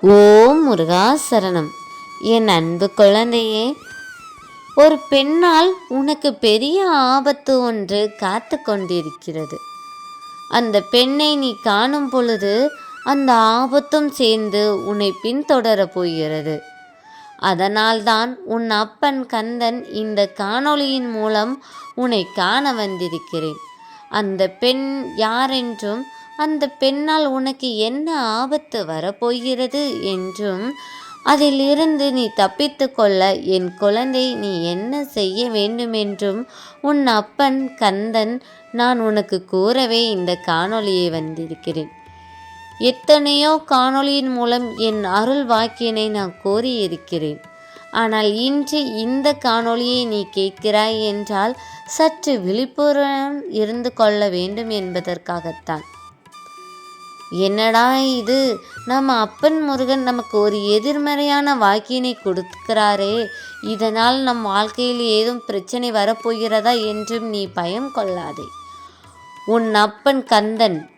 ஓம் முருகா சரணம். என் அன்பு குழந்தையே ஒரு பெண்ணால் உனக்கு பெரிய ஆபத்து ஒன்று காத்து கொண்டிருக்கிறது. அந்த பெண்ணை நீ காணும் பொழுது அந்த ஆபத்தும் சேர்ந்து உன்னை பின்தொடரப் போகிறது. அதனால்தான் உன் அப்பன் கந்தன் இந்த காணொளியின் மூலம் உன்னை காண வந்திருக்கிறேன். அந்த பெண் யாரென்றும் அந்த பெண்ணால் உனக்கு என்ன ஆபத்து வரப்போகிறது என்றும் அதிலிருந்து நீ தப்பித்து கொள்ள என் குழந்தை நீ என்ன செய்ய வேண்டுமென்றும் உன் அப்பன் கந்தன் நான் உனக்கு கூறவே இந்த காணொளியை வந்திருக்கிறேன். எத்தனையோ காணொளியின் மூலம் என் அருள் வாக்கியனை நான் கோரியிருக்கிறேன். ஆனால் இன்று இந்த காணொளியை நீ கேட்கிறாய் என்றால் சற்று விழிப்புடன் இருந்து கொள்ள வேண்டும் என்பதற்காகத்தான். என்னடா இது? நம்ம அப்பன் முருகன் நமக்கு ஒரு எதிர்மறையான வாக்கினை கொடுக்கிறாரே. இதனால் நம் வாழ்க்கையில் ஏதும் பிரச்சனை வரப்போகிறதா என்றும் நீ பயம் கொள்ளாதே. உன் அப்பன் கந்தன்.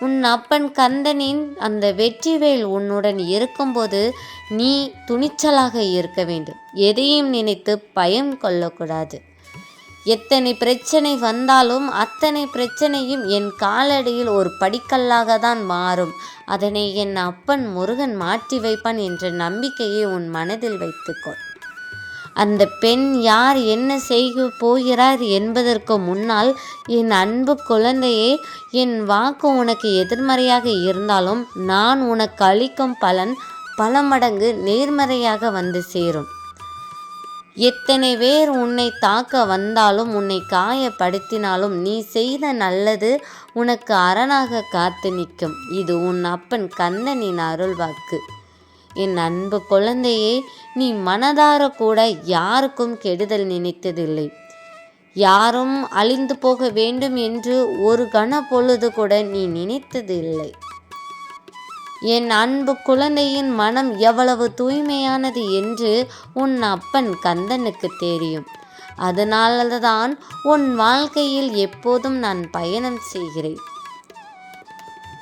உன் அப்பன் கந்தனின் அந்த வெற்றிவேல் உன்னுடன் இருக்கும்போது நீ துணிச்சலாக இருக்க வேண்டும். எதையும் நினைத்து பயம் கொள்ளக்கூடாது. எத்தனை பிரச்சனை வந்தாலும் அத்தனை பிரச்சனையும் என் காலடியில் ஒரு படிக்கல்லாக தான் மாறும். அதனை என் அப்பன் முருகன் மாற்றி வைப்பான் என்ற நம்பிக்கையை உன் மனதில் வைத்துக்கொள். அந்த பெண் யார் என்ன செய்ய போகிறார் என்பதற்கு முன்னால் என் அன்பு குழந்தையே என் வாக்கு உனக்கு எதிர்மறையாக இருந்தாலும் நான் உனக்கு அளிக்கும் பலன் பல மடங்கு நேர்மறையாக வந்து சேரும். எத்தனை பேர் உன்னை தாக்க வந்தாலும் உன்னை காயப்படுத்தினாலும் நீ செய்த நல்லது உனக்கு அரணாக காத்து நிற்கும். இது உன் அப்பன் கண்ணனின் அருள் வாக்கு என் அன்பு குழந்தையே நீ மனதார கூட யாருக்கும் கெடுதல் நினைத்ததில்லை. யாரும் அழிந்து போக வேண்டும் என்று ஒரு கண பொழுது கூட நீ நினைத்ததில்லை. என் அன்பு குழந்தையின் மனம் எவ்வளவு தூய்மையானது என்று உன் அப்பன் கந்தனுக்கு தெரியும். அதனால்தான் உன் வாழ்க்கையில் எப்போதும் நான் பயணம் செய்கிறேன்.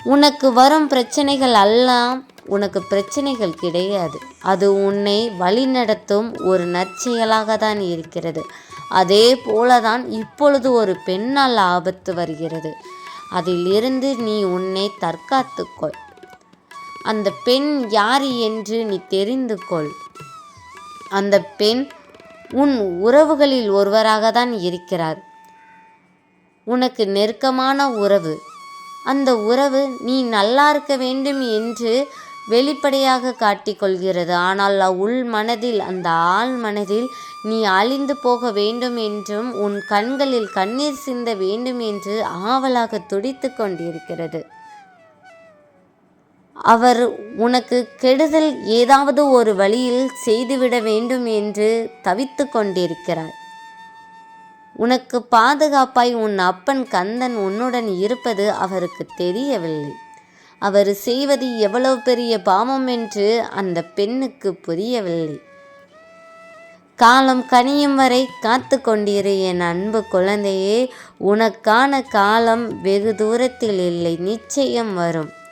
உனக்கு வரும் பிரச்சனைகள் எல்லாம் உனக்கு பிரச்சனைகள் கிடையாது. அது உன்னை வழிநடத்தும் ஒரு நற்செயலாக தான் இருக்கிறது. அதே போலதான் இப்பொழுது ஒரு பெண்ணால் ஆபத்து வருகிறது. அதிலிருந்து நீ உன்னை தற்காத்துக்கொள். அந்த பெண் யார் என்று நீ தெரிந்து கொள். அந்த பெண் உன் உறவுகளில் ஒருவராக தான் இருக்கிறார். உனக்கு நெருக்கமான உறவு. அந்த உறவு நீ நல்லா இருக்க வேண்டும் என்று வெளிப்படையாக காட்டிக்கொள்கிறது ஆனால் உள் மனதில் அந்த ஆள் மனதில் நீ அழிந்து போக வேண்டும் என்றும் உன் கண்களில் கண்ணீர் சிந்த வேண்டும் என்று ஆவலாக துடித்து கொண்டிருக்கிறது. அவர் உனக்கு கெடுதல் ஏதாவது ஒரு வழியில் செய்துவிட வேண்டும் என்று தவித்து கொண்டிருக்கிறார். உனக்கு பாதுகாப்பாய் உன் அப்பன் கந்தன் உன்னுடன் இருப்பது அவருக்கு தெரியவில்லை. அவர் செய்வது எவ்வளவு பெரிய பாவம் என்று அந்த பெண்ணுக்கு புரியவில்லை. காலம் கனியும் வரை காத்து கொண்டிரு என் அன்பு குழந்தையே உனக்கான காலம் வெகு தூரத்தில் இல்லை நிச்சயம் வரும்.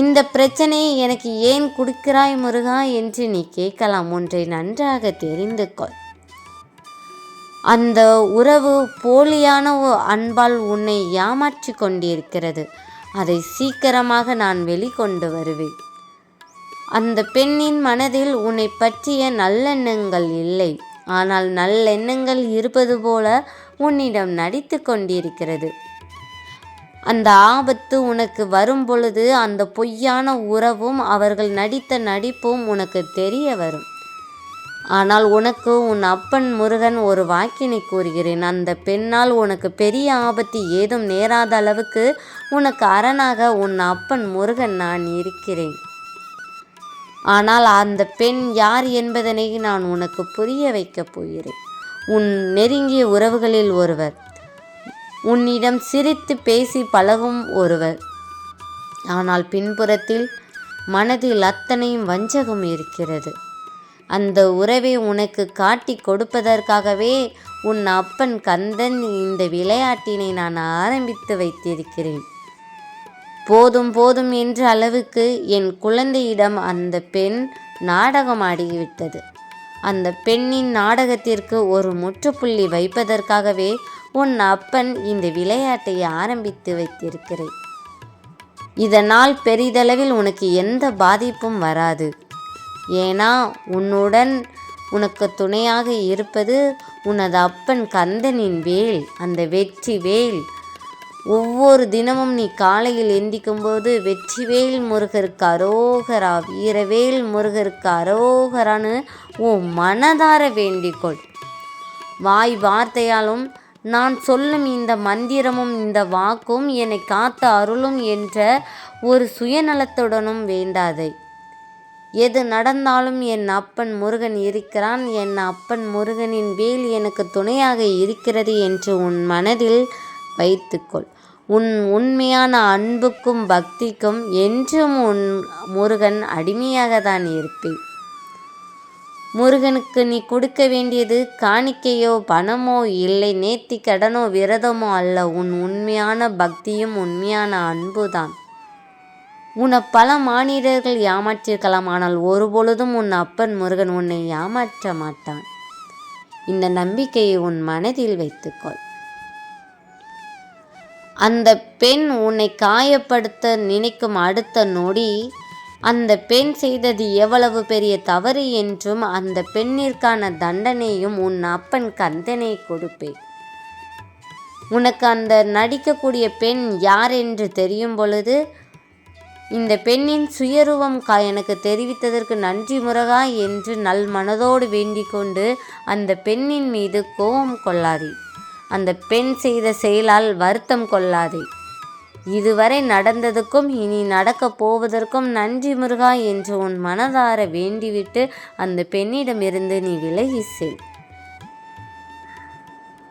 இந்த பிரச்சனையை எனக்கு ஏன் கொடுக்கிறாய் முருகா என்று நீ கேட்கலாம். ஒன்றை நன்றாக தெரிந்து கொள் அந்த உறவு போலியான அன்பால் உன்னை ஏமாற்றி கொண்டிருக்கிறது. அதை சீக்கிரமாக நான் வெளிக்கொண்டு வருவேன். அந்த பெண்ணின் மனதில் உன்னை பற்றிய நல்லெண்ணங்கள் இல்லை. ஆனால் நல்லெண்ணங்கள் இருப்பது போல உன்னிடம் நடித்து கொண்டிருக்கிறது. அந்த ஆபத்து உனக்கு வரும் பொழுது அந்த பொய்யான உறவும் அவர்கள் நடித்த நடிப்பும் உனக்கு தெரிய வரும். ஆனால் உனக்கு உன் அப்பன் முருகன் ஒரு வாக்கினை கூறுகிறேன். அந்த பெண்ணால் உனக்கு பெரிய ஆபத்து ஏதும் நேராத அளவுக்கு உனக்கு அரணாக உன் அப்பன் முருகன் நான் இருக்கிறேன். ஆனால் அந்த பெண் யார் என்பதனை நான் உனக்கு புரிய வைக்கப் போகிறேன். உன் நெருங்கிய உறவுகளில் ஒருவர். உன்னிடம் சிரித்து பேசி பழகும் ஒருவர். ஆனால் பின்புறத்தில் மனதில் அத்தனையும் வஞ்சகம் இருக்கிறது. அந்த உறவை உனக்கு காட்டி கொடுப்பதற்காகவே உன் அப்பன் கந்தன் இந்த விளையாட்டினை நான் ஆரம்பித்து வைத்திருக்கிறேன். போதும் போதும் என்ற அளவுக்கு என் குழந்தையிடம் அந்த பெண் நாடகமாடிவிட்டது அந்த பெண்ணின் நாடகத்திற்கு ஒரு முற்றுப்புள்ளி வைப்பதற்காகவே உன் அப்பன் இந்த விளையாட்டை ஆரம்பித்து வைத்திருக்கிறேன். இதனால் பெரிதளவில் உனக்கு எந்த பாதிப்பும் வராது. ஏன்னா உன்னுடன் உனக்கு துணையாக இருப்பது உனது அப்பன் கந்தனின் வேல் அந்த வெற்றி வேல். ஒவ்வொரு தினமும் நீ காலையில் எந்திக்கும்போது வெற்றிவேல் முருகருக்கு அரோகரா வீரவேல் முருகருக்கு அரோகரான்னு உன் மனதார வேண்டிக்கொள். வாய் வார்த்தையாலும் நான் சொல்லும் இந்த மந்திரமும் இந்த வாக்கும் என்னை காத்த அருளும் என்ற ஒரு சுயநலத்துடனும் வேண்டாதை. எது நடந்தாலும் என் அப்பன் முருகன் இருக்கிறான். என் அப்பன் முருகனின் வேல் எனக்கு துணையாக இருக்கிறது என்று உன் மனதில் வைத்துக்கொள். உன் உண்மையான அன்புக்கும் பக்திக்கும் என்றும் உன் முருகன் அடிமையாக தான் இருப்பேன். முருகனுக்கு நீ கொடுக்க வேண்டியது காணிக்கையோ பணமோ இல்லை நேர்த்தி கடனோ விரதமோ அல்ல. உன் உண்மையான பக்தியும் உண்மையான அன்புதான். உன்னை பல மாநிலர்கள் ஏமாற்றியிருக்கலாம். ஆனால் ஒருபொழுதும் உன் அப்பன் முருகன் உன்னை ஏமாற்ற மாட்டான். இந்த நம்பிக்கையை உன் மனதில் வைத்துக்கொள். அந்த பெண் உன்னை காயப்படுத்த நினைக்கும் அடுத்த நொடி அந்த பெண் செய்தது எவ்வளவு பெரிய தவறு என்றும் அந்த பெண்ணிற்கான தண்டனையும் உன் அப்பன் கந்தனை கொடுப்பேன் உனக்கு அந்த நடிக்கக்கூடிய பெண் யார் என்று தெரியும் பொழுது இந்த பெண்ணின் சுயரூபம் கா எனக்கு தெரிவித்ததற்கு நன்றி முருகா என்று நல் மனதோடு வேண்டிக் கொண்டு அந்த பெண்ணின் மீது கோபம் கொள்ளாதே. அந்த பெண் செய்த செயலால் வருத்தம் கொள்ளாதே. இதுவரை நடந்ததுக்கும் இனி நடக்கப் போவதற்கும் நன்றி முருகா என்று உன் மனதார வேண்டிவிட்டு அந்த பெண்ணிடமிருந்து நீ விலகி செல்.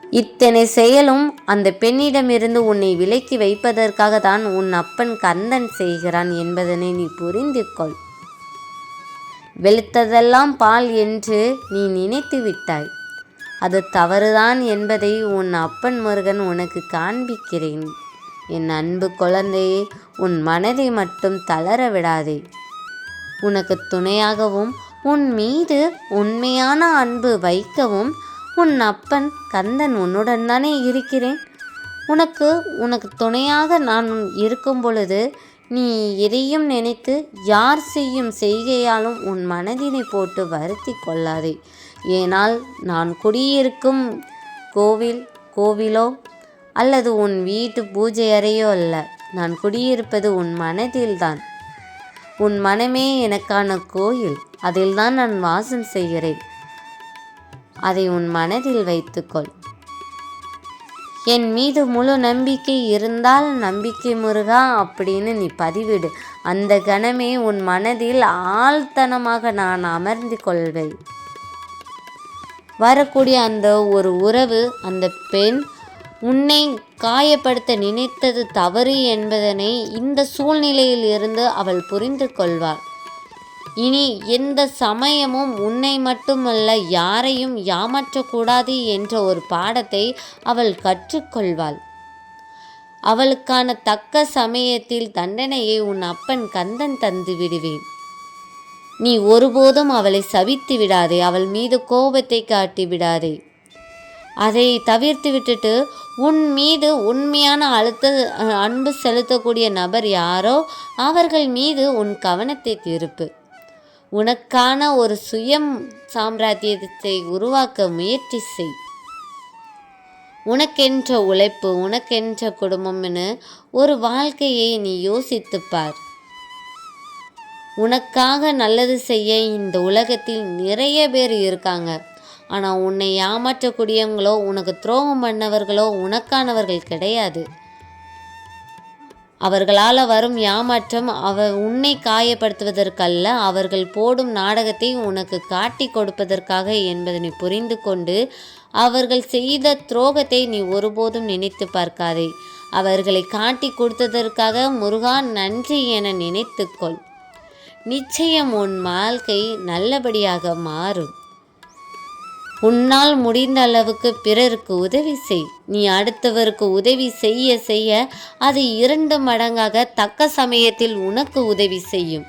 இத்தனை செயலும் அந்த பெண்ணிடமிருந்து உன்னை விலக்கி வைப்பதற்காக தான் உன் அப்பன் கந்தன் செய்கிறான் என்பதனை நீ புரிந்து கொள். வெளுத்ததெல்லாம் பால் என்று நீ நினைத்து விட்டாய். அது தவறுதான் என்பதை உன் அப்பன் முருகன் உனக்கு காண்பிக்கிறேன். என் அன்பு குழந்தையே உன் மனதை மட்டும் தளர விடாதே. உனக்கு துணையாகவும் உன் மீது உண்மையான அன்பு வைக்கவும் உன் அப்பன் கந்தன் உன்னுடன் தானே இருக்கிறேன். உனக்கு உனக்கு துணையாக நான் இருக்கும் பொழுது நீ எதையும் நினைத்து யார் செய்யும் செய்கையாலும் உன் மனதினை போட்டு வருத்தி கொள்ளாதே. ஏனால் நான் குடியிருக்கும் கோவில் கோவிலோ அல்லது உன் வீட்டு பூஜை அறையோ அல்ல. நான் குடியிருப்பது உன் மனதில்தான். உன் மனமே எனக்கான கோயில். அதில்தான் நான் வாசம் செய்கிறேன். அதை உன் மனதில் வைத்துக்கொள். என் மீது முழு நம்பிக்கை இருந்தால் நம்பிக்கை முருகா அப்படின்னு நீ பதிவிடு. அந்த கணமே உன் மனதில் ஆழ்த்தனமாக நான் அமர்ந்து கொள்வேன். வரக்கூடிய அந்த ஒரு உறவு அந்த பெண் உன்னை காயப்படுத்த நினைத்தது தவறு என்பதனை இந்த சூழ்நிலையில் இருந்து அவள் புரிந்து கொள்வாள். இனி எந்த சமயமும் உன்னை மட்டுமல்ல யாரையும் ஏமாற்றக்கூடாது என்ற ஒரு பாடத்தை அவள் கற்றுக்கொள்வாள். அவளுக்கான தக்க சமயத்தில் தண்டனையை உன் அப்பன் கந்தன் தந்து விடுவேன். நீ ஒருபோதும் அவளை சபித்து விடாதே அவள் மீது கோபத்தை காட்டி விடாதே. அதை தவிர்த்து விட்டுட்டு உன் மீது உண்மையான அழுத்த அன்பு செலுத்தக்கூடிய நபர் யாரோ அவர்கள் மீது உன் கவனத்தை திருப்பு. உனக்கான ஒரு சுயம் சாம்ராஜ்யத்தை உருவாக்க முயற்சி செய். உனக்கென்ற உழைப்பு உனக்கென்ற குடும்பம்னு ஒரு வாழ்க்கையை நீ யோசித்துப்பார் உனக்காக நல்லது செய்ய இந்த உலகத்தில் நிறைய பேர் இருக்காங்க. ஆனால் உன்னை ஏமாற்றக்கூடியவங்களோ உனக்கு துரோகம் பண்ணவர்களோ உனக்கானவர்கள் கிடையாது. அவர்களால் வரும் ஏமாற்றம் அவ உன்னை காயப்படுத்துவதற்கல்ல அவர்கள் போடும் நாடகத்தை உனக்கு காட்டி கொடுப்பதற்காக என்பதனை புரிந்து கொண்டு அவர்கள் செய்த துரோகத்தை நீ ஒருபோதும் நினைத்து பார்க்காதே. அவர்களை காட்டி கொடுத்ததற்காக முருகா நன்றி என நினைத்துக்கொள் நிச்சயம் உன் வாழ்க்கை நல்லபடியாக மாறும். உன்னால் முடிந்த அளவுக்கு பிறருக்கு உதவி செய். நீ அடுத்தவருக்கு உதவி செய்ய செய்ய அது இரண்டு மடங்காக தக்க சமயத்தில் உனக்கு உதவி செய்யும்.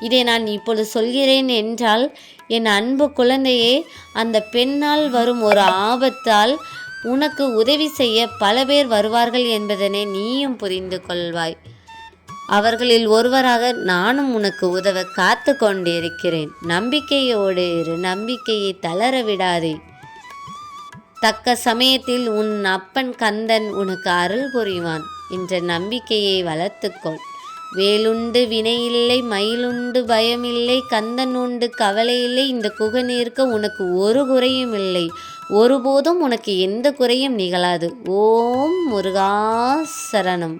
இதை நான் இப்பொழுது சொல்கிறேன் என்றால் என் அன்பு குழந்தையே அந்த பெண்ணால் வரும் ஒரு ஆபத்தால் உனக்கு உதவி செய்ய பல பேர் வருவார்கள் என்பதனை நீயும் புரிந்து கொள்வாய். அவர்களில் ஒருவராக நானும் உனக்கு உதவ காத்து கொண்டிருக்கிறேன் நம்பிக்கையோடு இரு. நம்பிக்கையை தளர விடாதே. தக்க சமயத்தில் உன் அப்பன் கந்தன் உனக்கு அருள் புரிவான் என்ற நம்பிக்கையை வளர்த்துக்கொள். வேலுண்டு வினையில்லை மயிலுண்டு பயமில்லை கந்தன் உண்டு கவலையில்லை இந்த குகநீர்க்க உனக்கு ஒரு குறையும் இல்லை. ஒருபோதும் உனக்கு எந்த குறையும் நிகழாது. ஓம் முருகா சரணம்